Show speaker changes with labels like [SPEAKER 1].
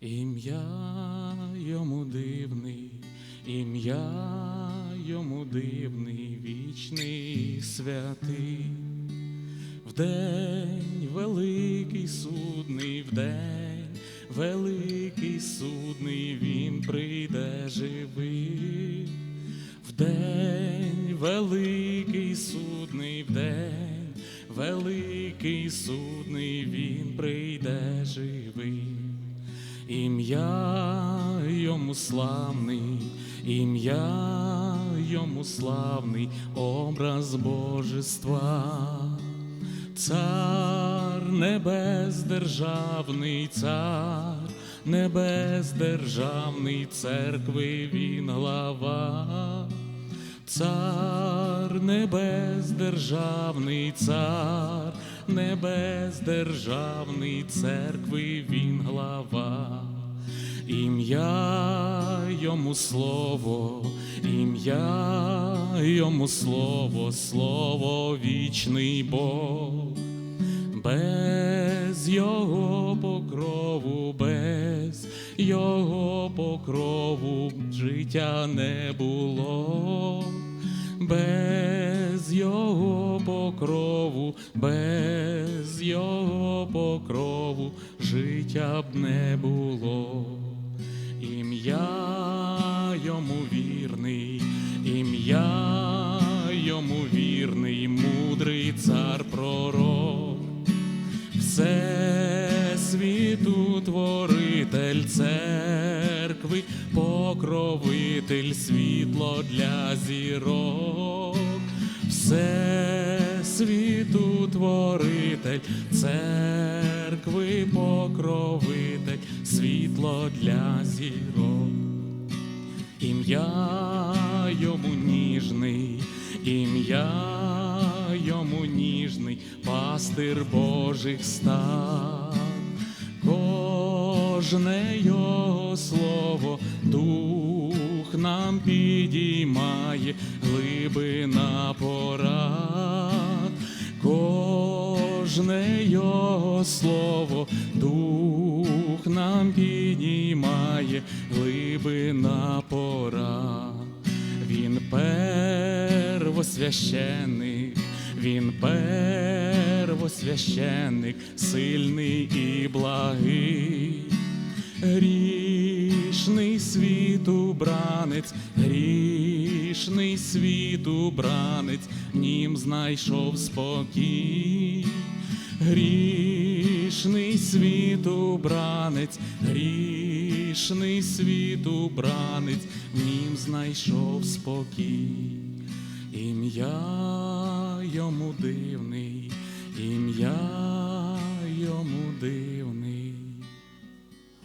[SPEAKER 1] Ім'я йому дивний, ім'я йому дивний, вічний святий, вдень великий судний, вдень великий судний, він прийде живий, вдень великий судний, вдень великий судний, він прийде живий. Ім'я йому славний, ім'я йому славний, образ божества, цар небес державний, цар небес державний, церкви він глава. Цар небес державний, цар небес державний, церкви він глава, ім'я йому слово, ім'я йому слово, слово вічний Бог, без його покрову, без його покрову життя не було, без його покрову, без його покрову життя б не було. Ім'я йому вірний, мудрий цар пророк. Все світу творитель церкви, покровитель світло для зірок, все світу творитель церкви, покровитель світло для зірок. Ім'я йому ніжний, ім'я йому ніжний, пастир Божих стад, кожне його слово дух нам підіймає, глибина порад, кожне його слово дух нам піднімає, глибина пора. Первосвященик, він первосвященик, сильний і благий. Грішний світу бранець, грішний світу бранець, в нім знайшов спокій. Грішний світу бранець, грішний світу убранець, в нім знайшов спокій. Ім'я йому дивний, ім'я йому дивний.